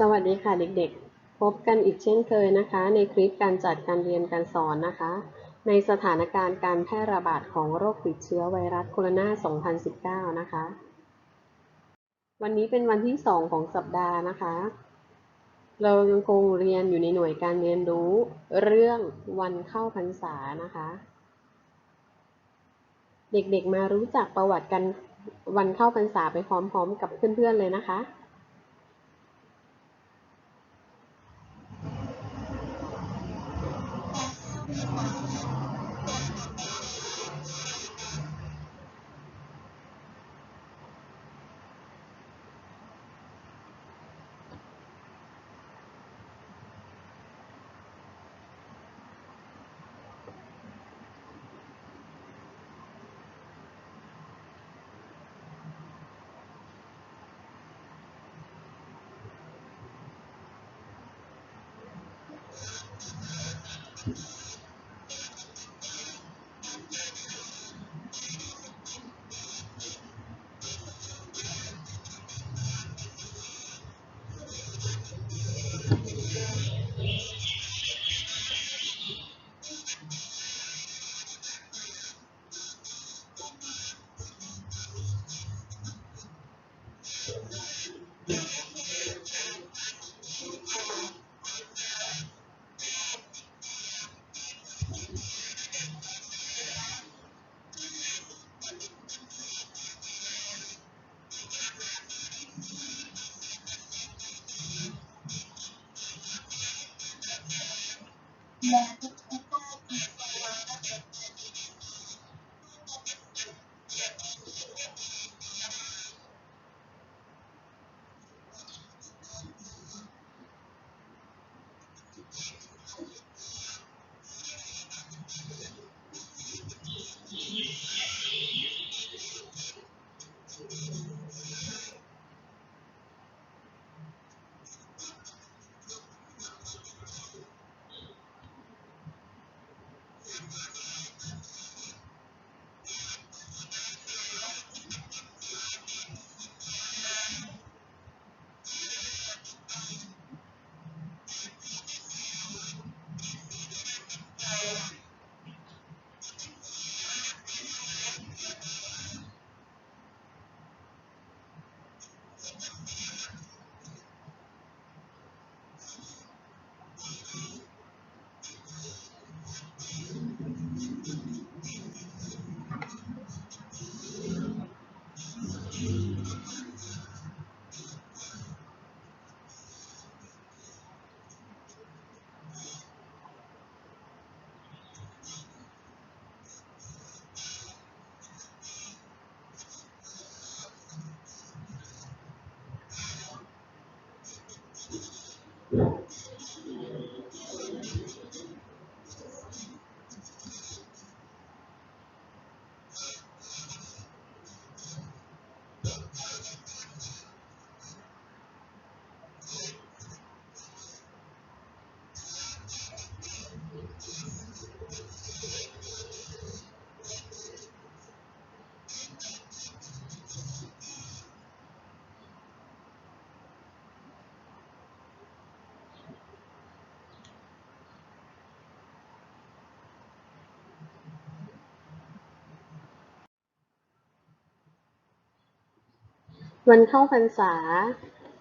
สวัสดีค่ะเด็กๆ พบกันอีกเช่นเคยนะคะ ในคลิปการจัดการเรียนการสอนนะคะ ในสถานการณ์การแพร่ระบาดของโรคติดเชื้อไวรัสโคโรนา 2019 นะคะ วันนี้เป็นวันที่ 2 ของสัปดาห์นะคะ เรายังคงเรียนอยู่ในหน่วยการเรียนรู้เรื่องวันเข้าพรรษานะคะ เด็กๆมารู้จักประวัติกันวันเข้าพรรษาไปพร้อมๆ กับเพื่อนๆเลยนะคะ Yes. วันเข้าพรรษา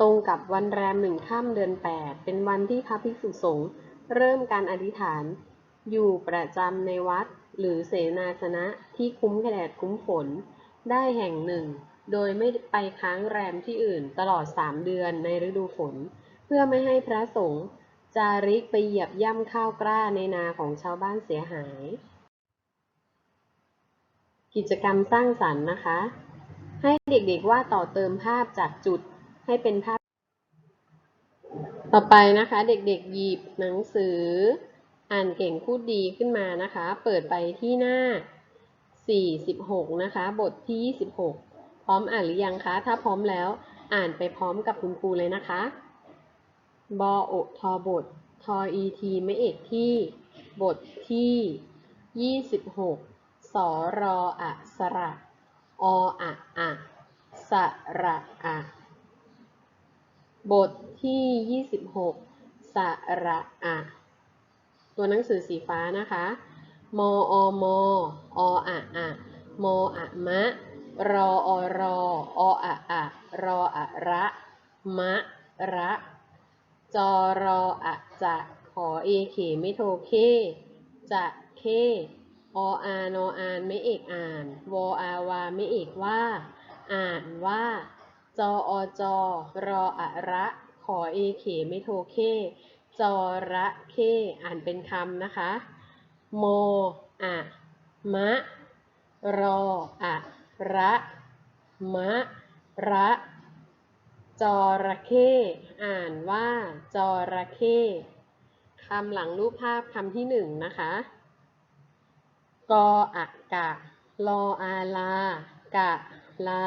ตรงกับวันแรมหนึ่งค่ำเดือนแปดเป็นวันที่พระภิกษุสงฆ์เริ่มการอธิษฐาน อยู่ประจำในวัดหรือเสนาสนะที่คุ้มแดดคุ้มฝน ได้แห่งหนึ่ง โดยไม่ไปค้างแรมที่อื่นตลอดสามเดือนในฤดูฝน เพื่อไม่ให้พระสงฆ์จาริกไปเหยียบย่ำข้าวกล้าในนาของชาวบ้านเสียหาย กิจกรรมสร้างสรรค์นะคะ ให้เด็กๆวาดต่อเติมภาพจากจุดให้เป็นภาพ ต่อไปนะคะ เด็กๆหยิบหนังสือ อ่านเก่งพูดดีขึ้นมานะคะ เปิดไปที่หน้า 46 นะคะ บทที่ 26 พร้อมอ่านหรือยังคะ ถ้าพร้อมแล้วอ่านไปพร้อมกับคุณครูเลยนะคะ บอโอทอบท ทออีทีไม่เอกที่ บทที่ 26 สอรออสระ ออะอ สระอะบทที่ 26 สระอะตัวหนังสือสีฟ้านะคะ มออมออะอะมออะมะ รออรอออะอะรออะระ มะ ระ จอรออะจะขอเอเขไม่โทเค จะเค ออานออานไม่เอกอ่าน วออาวาไม่เอกว่า อ่านว่า จออจอรออะระ ขอเอเขไม่โทเค จอระเค อ่านเป็นคำนะคะ โมอะมะ รออะระ มะ ระ จอระเข้ อ่านว่า จอระเข้คำหลังรูปภาพคำที่หนึ่งนะคะ กออะกะ ลออาลากะ ลา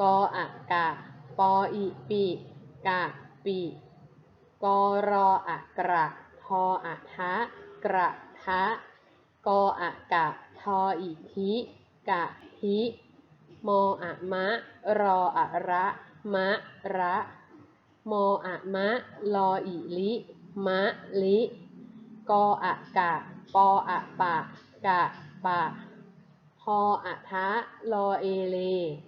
กออะกะ ปออิปิกะปิกอรออะกระ ทออะทะ กระทะ กออะกะ ทออิทิกะทิมออะมะ รออะระ มะระ มออะมะ ลออิลิ มะลิ กออะกะ ปออะปะ กะปะ ออะทะลอเอเล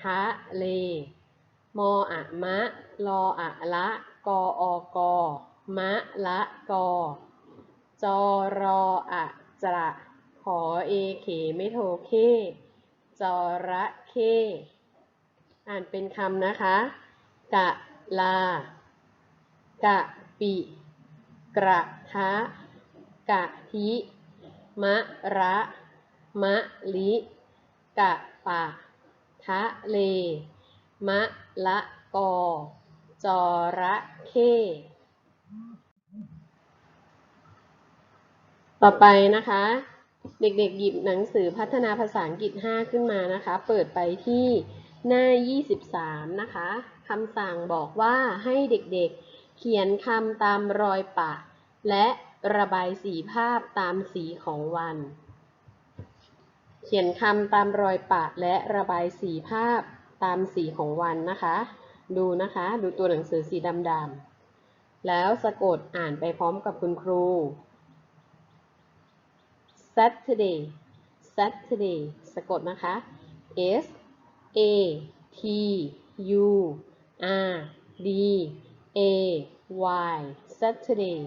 ทะเล มออะมะลออะละกออกอมะละกอ จอรออะจระขอเอเขไม่โทเคจอระเข้อ่านเป็นคำนะคะ กะลา กะปิ กระทะ กะทิ มะระ มะลิ กะปะทะเล มะละกอจอระเข้ต่อไปนะคะ เด็กๆหยิบหนังสือพัฒนาภาษาอังกฤษ 5 ขึ้นมานะคะ เปิดไปที่หน้า 23 นะคะคำสั่งบอกว่าให้เด็กๆเขียนคำตามรอยปะ และระบายสีภาพตามสีของวัน ขียนคำตามรอยปะและระบายสีภาพตามสีของวันนะคะ ดูนะคะ ดูตัวหนังสือสีดำๆ แล้วสะกดอ่านไปพร้อมกับคุณครู Saturday Saturday สะกดนะคะ S A T U R D A Y Saturday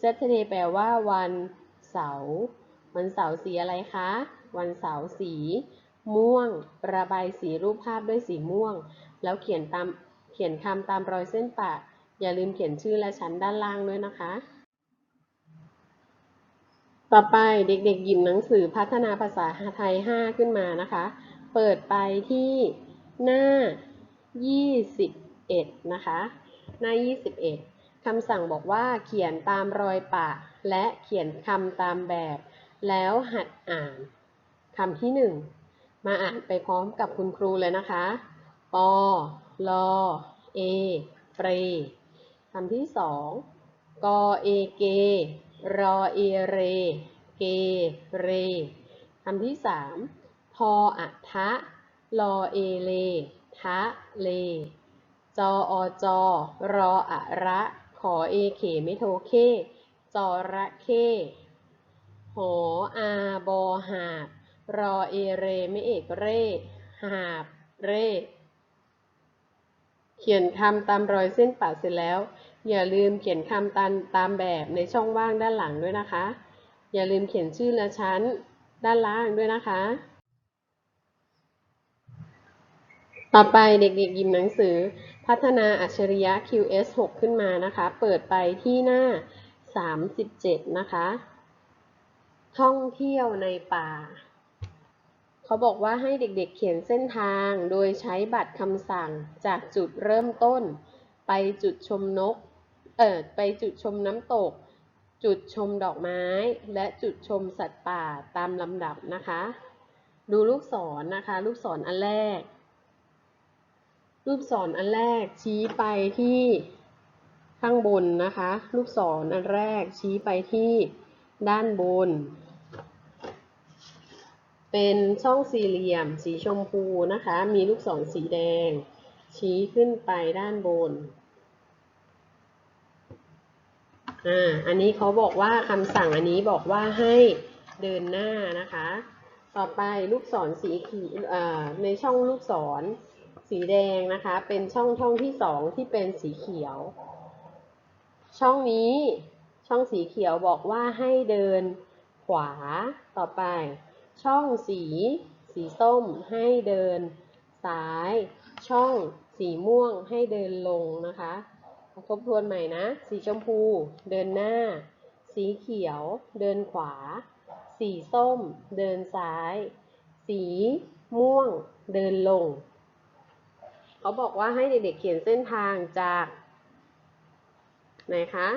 Saturday แปลว่าวันเสาร์ วันเสาร์สีอะไรคะ วันเสาร์สี ม่วง ระบายสีรูปภาพด้วยสีม่วง แล้วเขียนตามเขียนคำตามรอยเส้นปะ อย่าลืมเขียนชื่อและชั้นด้านล่างด้วยนะคะ ต่อไปเด็กๆหยิบหนังสือพัฒนาภาษาไทย 5 ขึ้นมานะคะ เปิดไปที่หน้า 21 นะคะ หน้า 21คำสั่งบอกว่าเขียนตามรอยปะ และเขียนคำตามแบบ แล้วหัดอ่าน คำที่1มาอ่านไปพร้อมกับคุณครูเลยนะคะ ปอ ลอ เอ เปรคำที่2กอเอเก รอเอเร เก เร คำที่สามทออะทะ ลอเอเล ทะเล จออจอ รออะระ ขอเอเขไม่โทเค จอระเข้หออาบอหาบ รอเอเรไม่เอกเร่หาบเร่ เขียนคำตามรอยเส้นปะเสร็จแล้ว อย่าลืมเขียนคำตามตามแบบในช่องว่างด้านหลังด้วยนะคะ อย่าลืมเขียนชื่อและชั้นด้านล่างด้วยนะคะ ต่อไปเด็กๆหยิบหนังสือ พัฒนาอัจฉริยะ QS 6 ขึ้นมานะคะ เปิดไปที่หน้า 37 นะคะ ท่องเที่ยวในป่า เขาบอกว่าให้เด็กๆเขียนเส้นทางโดยใช้บัตรคำสั่งจากจุดเริ่มต้น ไปจุดชมนก เออไปจุดชมน้ำตก จุดชมดอกไม้ และจุดชมสัตว์ป่าตามลำดับนะคะ ดูลูกศรนนะคะ ลูกศรออันแรก ลูกศรออันแรกชี้ไปที่ข้างบนนะคะ ลูกศรอันแรกชี้ไปที่ด้านบน เป็นช่องสี่เหลี่ยม สีชมพูนะคะ มีลูกศรสีแดง ชี้ขึ้นไปด้านบน อ่า อันนี้เขาบอกว่าคำสั่งอันนี้บอกว่าให้เดินหน้านะคะ ต่อไปลูกศรสีเขียวในช่องลูกศรสีแดงนะคะ เป็นช่องช่องที่สองที่เป็นสีเขียว ช่องนี้ช่องสีเขียวบอกว่าให้เดินขวาต่อไป ช่องสี สีส้มให้เดินซ้าย ช่องสีม่วงให้เดินลงนะคะทบทวนใหม่นะ สีชมพูเดินหน้า สีเขียวเดินขวา สีส้มเดินซ้าย สีม่วงเดินลง เขาบอกว่าให้เด็กๆเขียนเส้นทางจากไหนคะ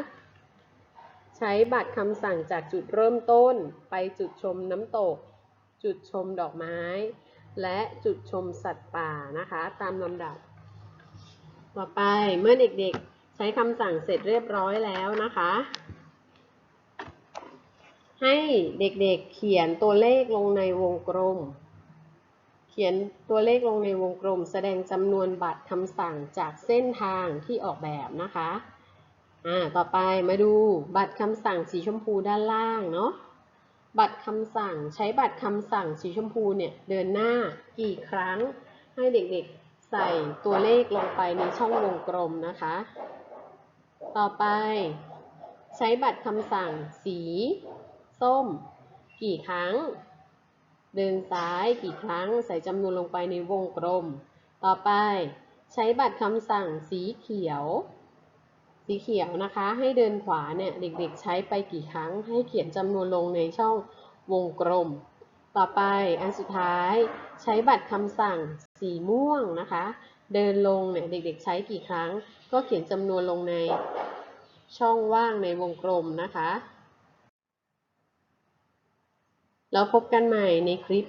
ใช้บัตรคำสั่งจากจุดเริ่มต้นไปจุดชมน้ำตก จุดชมดอกไม้ และจุดชมสัตว์ป่านะคะ ตามลำดับ ต่อไปเมื่อเด็กๆใช้คำสั่งเสร็จเรียบร้อยแล้วนะคะ ให้เด็กๆเขียนตัวเลขลงในวงกลม เขียนตัวเลขลงในวงกลม แสดงจำนวนบัตรคำสั่งจากเส้นทางที่ออกแบบนะคะอ่าต่อไปมาดูบัตรคำสั่งสีชมพูด้านล่างเนาะ บัตรคำสั่งใช้บัตรคำสั่งสีชมพูเนี่ยเดินหน้ากี่ครั้ง ให้เด็กๆใส่ตัวเลขลงไปในช่องวงกลมนะคะ ต่อไป ใช้บัตรคำสั่งสี ส้ม กี่ครั้ง เดินซ้ายกี่ครั้งใส่จำนวนลงไปในวงกลม ต่อไป ใช้บัตรคำสั่งสีเขียว สีเขียวนะคะ ให้เดินขวาเนี่ยเด็กๆใช้ไปกี่ครั้ง ให้เขียนจำนวนลงในช่องวงกลม ต่อไปอันสุดท้ายใช้บัตรคำสั่งสีม่วงนะคะ เดินลงเนี่ยเด็กๆใช้กี่ครั้ง ก็เขียนจำนวนลงในช่องว่างในวงกลมนะคะ แล้วพบกันใหม่ในคลิป